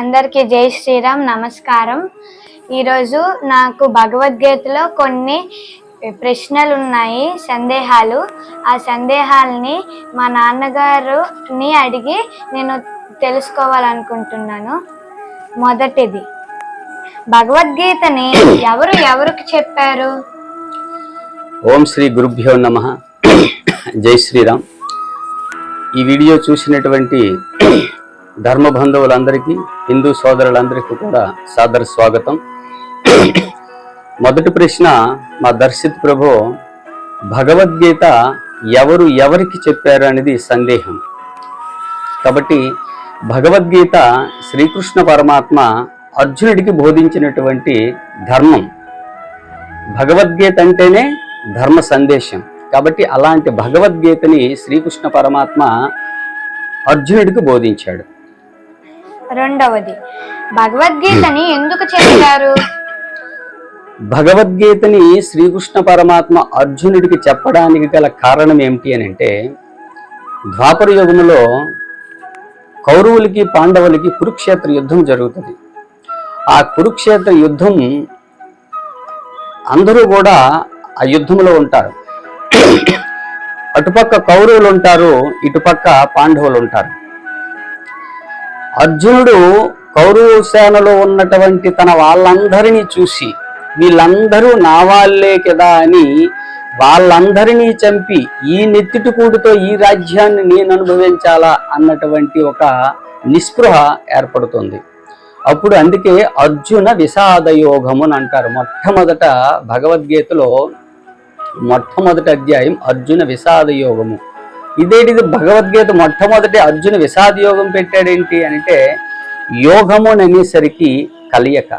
అందరికీ జై శ్రీరామ్ నమస్కారం. ఈరోజు నాకు భగవద్గీతలో కొన్ని ప్రశ్నలు ఉన్నాయి సందేహాలు. ఆ సందేహాలని మా నాన్నగారుని అడిగి నేను తెలుసుకోవాలనుకుంటున్నాను. మొదటిది భగవద్గీతని ఎవరు ఎవరికి చెప్పారు? ఓం శ్రీ గురుభ్యో నమ. జై శ్రీరామ్. ఈ వీడియో చూసినటువంటి ధర్మ బంధువులందరికీ హిందూ సోదరులందరికీ కూడా సాదర స్వాగతం. మొదటి ప్రశ్న మా దర్శిత్ ప్రభు భగవద్గీత ఎవరు ఎవరికి చెప్పారు అనేది సందేహం. కాబట్టి భగవద్గీత శ్రీకృష్ణ పరమాత్మ అర్జునుడికి బోధించినటువంటి ధర్మం. భగవద్గీత అంటేనే ధర్మ సందేశం. కాబట్టి అలాంటి భగవద్గీతని శ్రీకృష్ణ పరమాత్మ అర్జునుడికి బోధించాడు. రెండవది భగవద్గీతని ఎందుకు చెప్పారు? భగవద్గీతని శ్రీకృష్ణ పరమాత్మ అర్జునుడికి చెప్పడానికి గల కారణం ఏమిటి అని అంటే ద్వాపర యుగంలో కౌరవులకి పాండవులకి కురుక్షేత్ర యుద్ధం జరుగుతుంది. ఆ కురుక్షేత్ర యుద్ధం అందరూ కూడా ఆ యుద్ధంలో ఉంటారు. అటుపక్క కౌరవులు ఉంటారు ఇటుపక్క పాండవులు ఉంటారు. అర్జునుడు కౌరవ సేనలో ఉన్నటువంటి తన వాళ్ళందరినీ చూసి వీళ్ళందరూ నా వాళ్ళే కదా అని వాళ్ళందరినీ చంపి ఈ నెత్తిటికూడితో ఈ రాజ్యాన్ని నేను అనుభవించాలా అన్నటువంటి ఒక నిస్పృహ ఏర్పడుతుంది. అప్పుడు అందుకే అర్జున విషాదయోగము అని అంటారు. మొట్టమొదట భగవద్గీతలో మొట్టమొదటి అధ్యాయం అర్జున విషాదయోగము ఇదేంటిది భగవద్గీత మొట్టమొదటి అర్జున విషాద యోగం పెట్టాడేంటి అంటే యోగము అనేసరికి కలియక.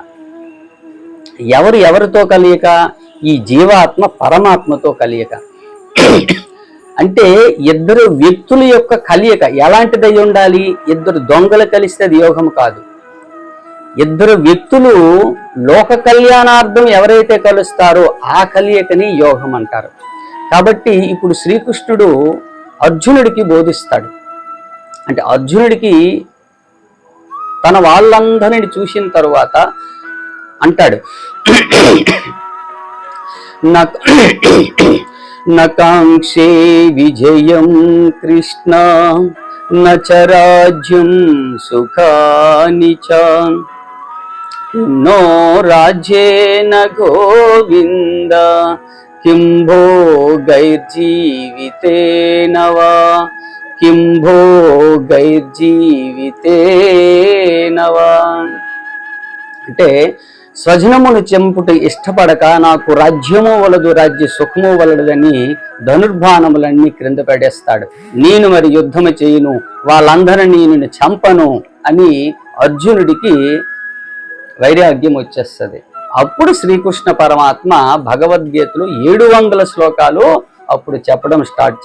ఎవరు ఎవరితో కలియక? ఈ జీవాత్మ పరమాత్మతో కలియక. అంటే ఇద్దరు వ్యక్తుల యొక్క కలియక. ఎలాంటిదై ఉండాలి? ఇద్దరు దొంగలు కలిస్తే అది యోగం కాదు. ఇద్దరు వ్యక్తులు లోక కళ్యాణార్థం ఎవరైతే కలుస్తారో ఆ కలియకని యోగం అంటారు. కాబట్టి ఇప్పుడు శ్రీకృష్ణుడు అర్జునుడికి బోధిస్తాడు. అంటే అర్జునుడికి తన వాళ్ళందరిని చూసిన తరువాత అంటాడు నకాంక్షే విజయం కృష్ణ నచరాజ్యం సుఖాని చ. నో రాజ్యేన గోవింద కిం భోగైర్జీవితేన వా కిం వా అంటే స్వజనమును చెంపుట ఇష్టపడక నాకు రాజ్యము వలదు రాజ్య సుఖము వలదని ధనుర్బాణములన్నీ క్రింద పడేస్తాడు. నేను మరి యుద్ధము చేయను వాళ్ళందరినీ నేను చంపను అని అర్జునుడికి వైరాగ్యం వచ్చేస్తుంది. అప్పుడు శ్రీకృష్ణ పరమాత్మ భగవద్గీతలో ఏడు వందల శ్లోకాలు అప్పుడు చెప్పడం స్టార్ట్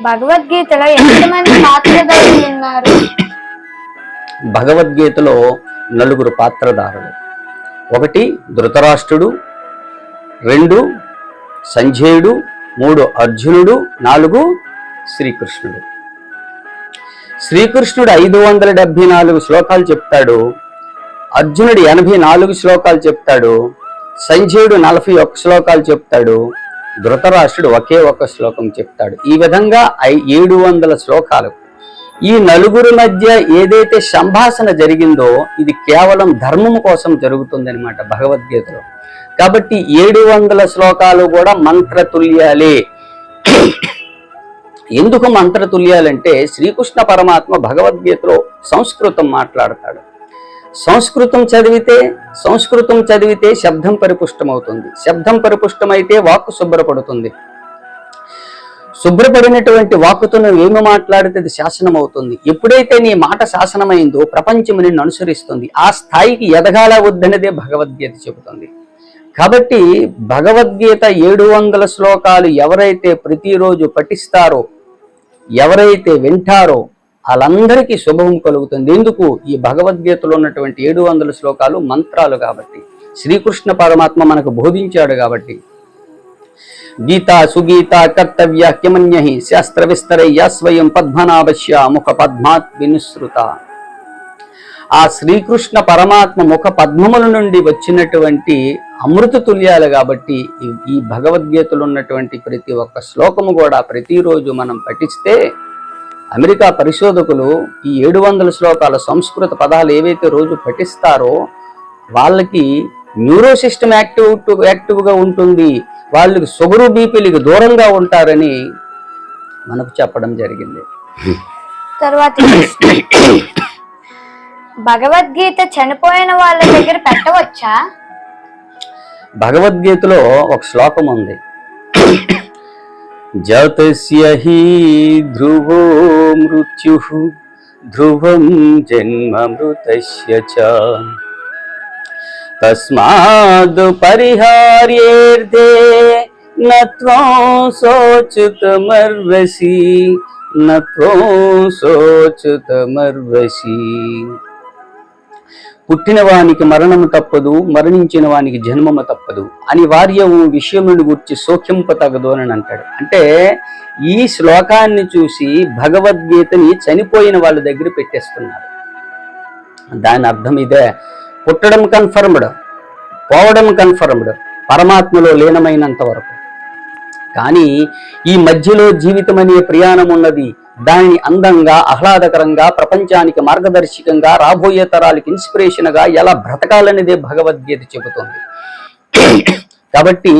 భగవద్గీతలో ఎంతమంది పాత్రధారులు ఉన్నారు? భగవద్గీతలో నలుగురు పాత్రధారులు. ఒకటి ధృతరాష్ట్రుడు రెండు సంజయుడు మూడు అర్జునుడు నాలుగు శ్రీకృష్ణుడు. శ్రీకృష్ణుడు ఐదు వందల డెబ్బై నాలుగు శ్లోకాలు చెప్తాడు. అర్జునుడు ఎనభై నాలుగు శ్లోకాలు చెప్తాడు సంజయుడు నలభై ఒక్క శ్లోకాలు చెప్తాడు ధృతరాష్ట్రుడు ఒకే ఒక శ్లోకం చెప్తాడు. ఈ విధంగా ఏడు వందల శ్లోకాలు. ఈ నలుగురి మధ్య ఏదైతే సంభాషణ జరిగిందో ఇది కేవలం ధర్మము కోసం జరుగుతుందన్నమాట భగవద్గీతలో. కాబట్టి ఏడు వందల శ్లోకాలు కూడా మంత్రతుల్యాలే. ఎందుకు మంత్రతుల్యాలంటే శ్రీకృష్ణ పరమాత్మ భగవద్గీతలో సంస్కృతం మాట్లాడతాడు. సంస్కృతం చదివితే సంస్కృతం చదివితే శబ్దం పరిపుష్టమవుతుంది. శబ్దం పరిపుష్టమైతే వాక్కు శుభ్రపడుతుంది. శుభ్రపడినటువంటి వాక్కుతో నువ్వు ఏమి మాట్లాడితే అది శాసనం అవుతుంది ఎప్పుడైతే నీ మాట శాసనమైందో ప్రపంచం నిన్ను అనుసరిస్తుంది. ఆ స్థాయికి ఎదగాల వద్దనేదే భగవద్గీత చెబుతుంది. కాబట్టి భగవద్గీత ఏడు వందల శ్లోకాలు ఎవరైతే ప్రతిరోజు పఠిస్తారో ఎవరైతే వింటారో వాళ్ళందరికీ శుభం కలుగుతుంది. ఎందుకు ఈ భగవద్గీతలో ఉన్నటువంటి ఏడు వందల శ్లోకాలు మంత్రాలు కాబట్టి శ్రీకృష్ణ పరమాత్మ మనకు బోధించాడు కాబట్టి. గీత సుగీత కర్తవ్య కిమన్యహి శాస్త్ర విస్తరయ్య స్వయం పద్మనాభశ్య ముఖ పద్మాత్ వినుసృత. ఆ శ్రీకృష్ణ పరమాత్మ ముఖ పద్మముల నుండి వచ్చినటువంటి అమృత తుల్యాలు కాబట్టి ఈ- ఈ భగవద్గీతలో ఉన్నటువంటి ప్రతి ఒక్క శ్లోకము కూడా ప్రతిరోజు మనం పఠిస్తే అమెరికా పరిశోధకులు ఈ ఏడు వందల శ్లోకాల సంస్కృత పదాలు ఏవైతే రోజు పఠిస్తారో వాళ్ళకి న్యూరో సిస్టమ్ యాక్టివ్ యాక్టివ్గా ఉంటుంది. వాళ్ళకి షుగరు బీపీలకి దూరంగా ఉంటారని మనకు చెప్పడం జరిగింది. తర్వాత భగవద్గీత చనిపోయిన వాళ్ళ దగ్గర పెట్టవచ్చా? భగవద్గీతలో ఒక శ్లోకం ఉంది. జాతస్య హి ధ్రువో మృత్యు ధ్రువం జన్మ మృతస్య చ తస్మాద్ పరిహార్యేర్దే నత్వం శోచితమర్వసి నత్వం శోచితమర్వసి పుట్టిన వానికి మరణము తప్పదు మరణించిన వానికి జన్మము తప్పదు అనివార్యము విషయముని గుర్చి సోఖ్యంప తగదు అని అంటాడు. అంటే ఈ శ్లోకాన్ని చూసి భగవద్గీతని చనిపోయిన వాళ్ళ దగ్గర పెట్టేస్తున్నారు. దాని అర్థం ఇదే. పుట్టడం కన్ఫర్మ్డ్ పోవడం కన్ఫర్మ్డ్ పరమాత్మలో లీనమైనంత వరకు. కానీ ఈ మధ్యలో జీవితం అనే ప్రయాణం ఉన్నది. దానిని అందంగా ఆహ్లాదకరంగా ప్రపంచానికి మార్గదర్శకంగా రాబోయే తరాలకు ఇన్స్పిరేషన్గా ఎలా బ్రతకాలనేదే భగవద్గీత చెబుతుంది. కాబట్టి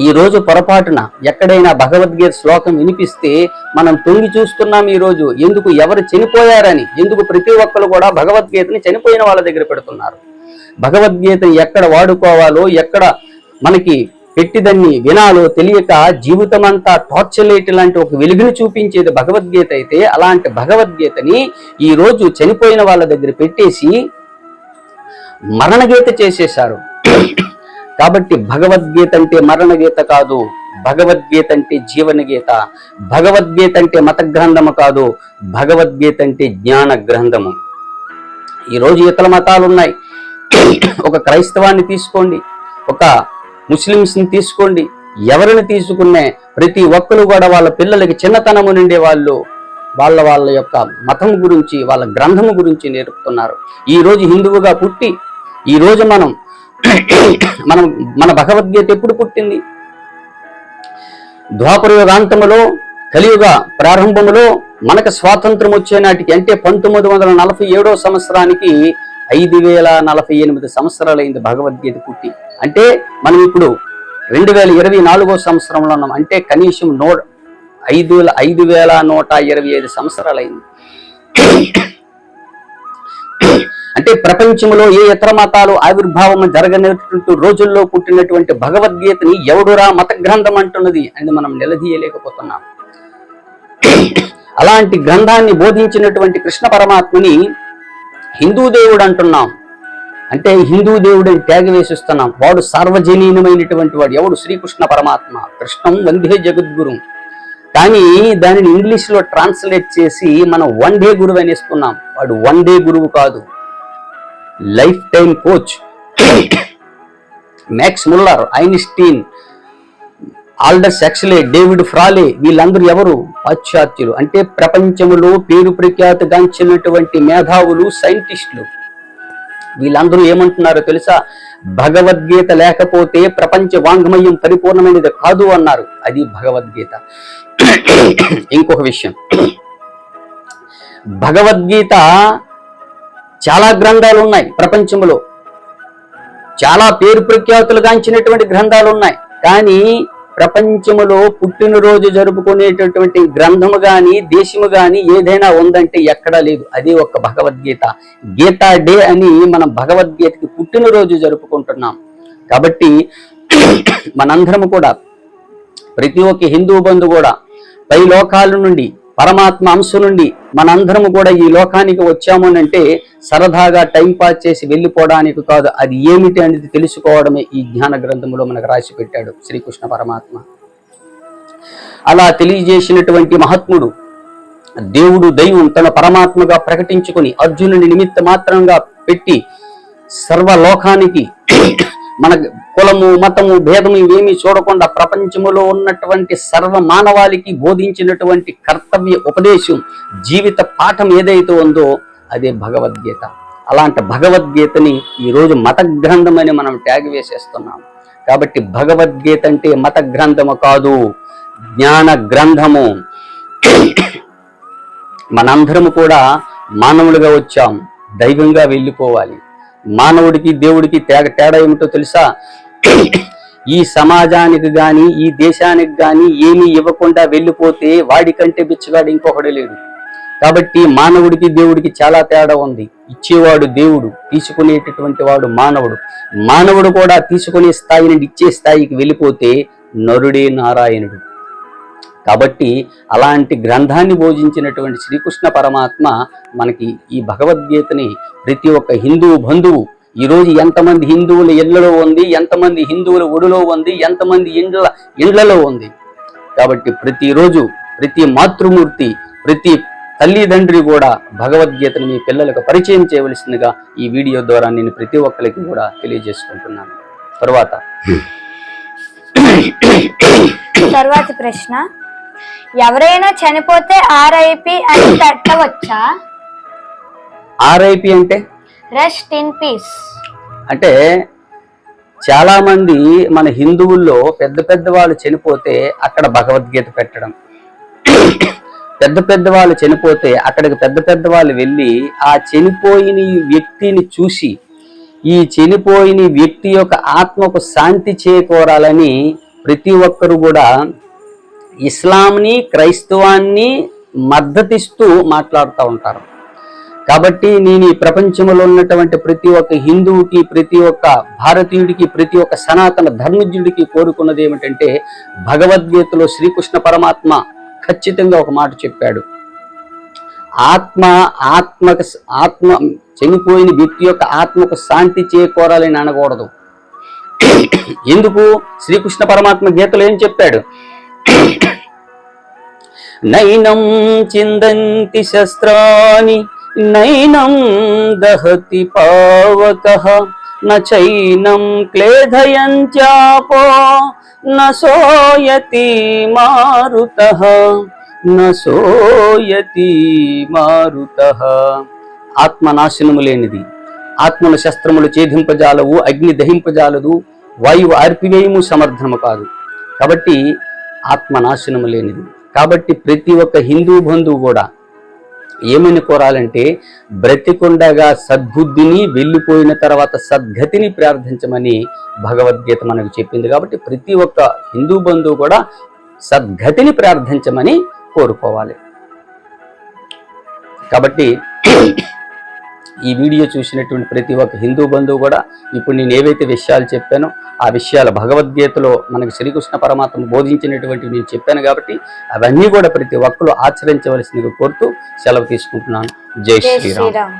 ఈ రోజు పొరపాటున ఎక్కడైనా భగవద్గీత శ్లోకం వినిపిస్తే మనం తొంగి చూస్తున్నాం ఈ రోజు. ఎందుకు ఎవరు చనిపోయారని ఎందుకు ప్రతి ఒక్కరు కూడా భగవద్గీతని చనిపోయిన వాళ్ళ దగ్గర పెడుతున్నారు. భగవద్గీతని ఎక్కడ వాడుకోవాలో ఎక్కడ మనకి పెట్టిదన్ని వినాలో తెలియక జీవితం అంతా టార్చలేట్ లాంటి ఒక వెలుగును చూపించేది భగవద్గీత అయితే అలాంటి భగవద్గీతని ఈ రోజు చనిపోయిన వాళ్ళ దగ్గర పెట్టేసి మరణగీత చేసేశారు. కాబట్టి భగవద్గీత అంటే మరణగీత కాదు భగవద్గీత అంటే జీవన గీత భగవద్గీత అంటే మత గ్రంథము కాదు భగవద్గీత అంటే జ్ఞాన గ్రంథము ఈరోజు ఇతర మతాలు ఉన్నాయి ఒక క్రైస్తవాన్ని తీసుకోండి ఒక ముస్లిమ్స్ని తీసుకోండి. ఎవరిని తీసుకునే ప్రతి ఒక్కరు కూడా వాళ్ళ పిల్లలకి చిన్నతనము నుండి వాళ్ళు వాళ్ళ వాళ్ళ యొక్క మతం గురించి వాళ్ళ గ్రంథము గురించి నేర్పుతున్నారు. ఈ రోజు హిందువుగా పుట్టి ఈ రోజు మనం మనం మన భగవద్గీత ఎప్పుడు పుట్టింది? ద్వాపరయుగాంతములో కలియుగ ప్రారంభములో మనకు స్వాతంత్రం వచ్చే నాటికి అంటే పంతొమ్మిది వందల నలభై ఏడో సంవత్సరానికి ఐదు వేల నలభై ఎనిమిది సంవత్సరాలైంది భగవద్గీత పుట్టి. అంటే మనం ఇప్పుడు రెండు వేల ఇరవై నాలుగో సంవత్సరంలో ఉన్నాం. అంటే కనీసం నో ఐదు ఐదు వేల నూట ఇరవై ఐదు సంవత్సరాలైంది. అంటే ప్రపంచంలో ఏ ఇతర మతాలు ఆవిర్భావం జరగనటువంటి రోజుల్లో పుట్టినటువంటి భగవద్గీతని ఎవడురా మత గ్రంథం అంటున్నది అని మనం నిలదీయలేకపోతున్నాం. అలాంటి గ్రంథాన్ని బోధించినటువంటి కృష్ణ పరమాత్మని హిందూ దేవుడు అంటున్నాం. అంటే హిందూ దేవుడిని త్యాగ వేసిస్తున్నాం వాడు సార్వజనీనమైనటువంటి వాడు. ఎవడు? శ్రీకృష్ణ పరమాత్మ. కృష్ణం వందే జగద్గురు. కానీ దానిని ఇంగ్లీష్లో ట్రాన్స్లేట్ చేసి మనం వన్ డే గురువు అనేస్తున్నాం వాడు వన్ డే గురువు కాదు. Life time coach. Max Muller Einstein Aldous Huxley David Frawley వీళ్ళందరూ ఎవరు? పాశ్చాత్యులు. అంటే ప్రపంచంలో పేరు ప్రఖ్యాతిగాంచినటువంటి మేధావులు సైంటిస్టులు. వీళ్ళందరూ ఏమంటున్నారో తెలుసా? భగవద్గీత లేకపోతే ప్రపంచ వాంగ్మయం పరిపూర్ణమైనది కాదు అన్నారు. అది భగవద్గీత. ఇంకొక విషయం. భగవద్గీత చాలా గ్రంథాలు ఉన్నాయి ప్రపంచంలో. చాలా పేరు ప్రఖ్యాతులు గాంచినటువంటి గ్రంథాలు ఉన్నాయి. కానీ ప్రపంచములో పుట్టినరోజు జరుపుకునేటటువంటి గ్రంథము గాని దేశము గాని ఏదైనా ఉందంటే ఎక్కడా లేదు. అది ఒక భగవద్గీత. గీతా డే అని మనం భగవద్గీతకి పుట్టినరోజు జరుపుకుంటున్నాం. కాబట్టి మనందరము కూడా ప్రతి ఒక్క హిందూ బంధు కూడా పై లోకాల నుండి పరమాత్మ అంశం నుండి మనందరము కూడా ఈ లోకానికి వచ్చాము అంటే సరదాగా టైం పాస్ చేసి వెళ్ళిపోవడానికి కాదు అది ఏమిటి అనేది తెలుసుకోవడమే ఈ జ్ఞాన గ్రంథంలో మనకు రాసి పెట్టాడు శ్రీకృష్ణ పరమాత్మ. అలా తెలియజేసినటువంటి మహాత్ముడు దేవుడు దైవం తన పరమాత్మగా ప్రకటించుకుని అర్జునుని నిమిత్త మాత్రంగా పెట్టి సర్వలోకానికి మన కులము మతము భేదము ఇవేమీ చూడకుండా ప్రపంచములో ఉన్నటువంటి సర్వ మానవాళికి బోధించినటువంటి కర్తవ్య ఉపదేశం జీవిత పాఠం ఏదైతే ఉందో అదే భగవద్గీత. అలాంటి భగవద్గీతని ఈరోజు మత గ్రంథం అని మనం ట్యాగ్ వేసేస్తున్నాం. కాబట్టి భగవద్గీత అంటే మత గ్రంథము కాదు జ్ఞాన గ్రంథము. మనందరము కూడా మానవులుగా వచ్చాం దైవంగా వెళ్ళిపోవాలి. మానవుడికి దేవుడికి తేగ తేడా ఏమిటో తెలుసా? ఈ సమాజానికి గాని ఈ దేశానికి గాని ఏమీ ఇవ్వకుండా వెళ్ళిపోతే వాడికంటే బిచ్చగాడు ఇంకొకడు లేడు. కాబట్టి మానవుడికి దేవుడికి చాలా తేడా ఉంది. ఇచ్చేవాడు దేవుడు తీసుకునేటటువంటి వాడు మానవుడు. మానవుడు కూడా తీసుకునే స్థాయి నుండి ఇచ్చే స్థాయికి వెళ్ళిపోతే నరుడే నారాయణుడు. కాబట్టి అలాంటి గ్రంథాన్ని బోధించినటువంటి శ్రీకృష్ణ పరమాత్మ మనకి ఈ భగవద్గీతని ప్రతి ఒక్క హిందూ బంధువు ఈరోజు ఎంతమంది హిందువుల ఇళ్ళలో ఉంది ఎంతమంది హిందువుల ఒడిలో ఉంది ఎంతమంది ఇండ్ల ఇండ్లలో ఉంది. కాబట్టి ప్రతిరోజు ప్రతి మాతృమూర్తి ప్రతి తల్లిదండ్రి కూడా భగవద్గీతను మీ పిల్లలకు పరిచయం చేయవలసిందిగా ఈ వీడియో ద్వారా నేను ప్రతి ఒక్కరికి కూడా తెలియజేసుకుంటున్నాను. తర్వాత. తర్వాత ప్రశ్న. ఎవరైనా చనిపోతే ఆర్ఐపి అని పెట్టవచ్చా? ఆర్ఐపి అంటే? రెస్ట్ ఇన్ పీస్ అంటే చాలా మంది మన హిందువుల్లో పెద్ద పెద్ద వాళ్ళు చనిపోతే అక్కడ భగవద్గీత పెట్టడం. పెద్ద పెద్ద వాళ్ళు చనిపోతే అక్కడికి పెద్ద పెద్ద వాళ్ళు వెళ్ళి ఆ చనిపోయిన వ్యక్తిని చూసి ఈ చనిపోయిన వ్యక్తి యొక్క ఆత్మకు శాంతి చేకూరాలని ప్రతి ఒక్కరు కూడా ఇస్లాంని క్రైస్తవాన్ని మద్దతిస్తూ మాట్లాడుతూ ఉంటారు. కాబట్టి నేను ఈ ప్రపంచంలో ఉన్నటువంటి ప్రతి ఒక్క హిందువుకి ప్రతి ఒక్క భారతీయుడికి ప్రతి ఒక్క సనాతన ధర్మజ్ఞుడికి కోరుకున్నది ఏమిటంటే భగవద్గీతలో శ్రీకృష్ణ పరమాత్మ ఖచ్చితంగా ఒక మాట చెప్పాడు. ఆత్మ ఆత్మక ఆత్మ చనిపోయిన వ్యక్తి యొక్క ఆత్మకు శాంతి చేకూరాలని అనకూడదు. ఎందుకు? శ్రీకృష్ణ పరమాత్మ గీతలో ఏం చెప్పాడు? నైనం చిందంతి శస్త్రాని నైనం దహతి పవక నైనం క్లేధయంచాపో నోయతి మారుత నోయతి మారుత. ఆత్మనాశనము లేనిది. ఆత్మను శస్త్రములు ఛేదింపజాలవు అగ్ని దహింపజాలదు వాయువు ఆర్పివేయము సమర్థము కాదు. కాబట్టి ఆత్మనాశనం లేనిది. కాబట్టి ప్రతి ఒక్క హిందూ బంధువు కూడా ఏమని కోరాలంటే బ్రతికుండగా సద్బుద్ధిని వెళ్ళిపోయిన తర్వాత సద్గతిని ప్రార్థించమని భగవద్గీత మనకు చెప్పింది. కాబట్టి ప్రతి ఒక్క హిందూ బంధువు కూడా సద్గతిని ప్రార్థించమని కోరుకోవాలి. కాబట్టి ఈ వీడియో చూసినటువంటి ప్రతి ఒక్క హిందూ బంధువు కూడా ఇప్పుడు నేను ఏవైతే విషయాలు చెప్పానో ఆ విషయాలు భగవద్గీతలో మనకి శ్రీకృష్ణ పరమాత్మ బోధించినటువంటి నేను చెప్పాను కాబట్టి అవన్నీ కూడా ప్రతి ఒక్కరు ఆచరించవలసిందిగా కోరుతూ సెలవు తీసుకుంటున్నాను. జై శ్రీరామ్.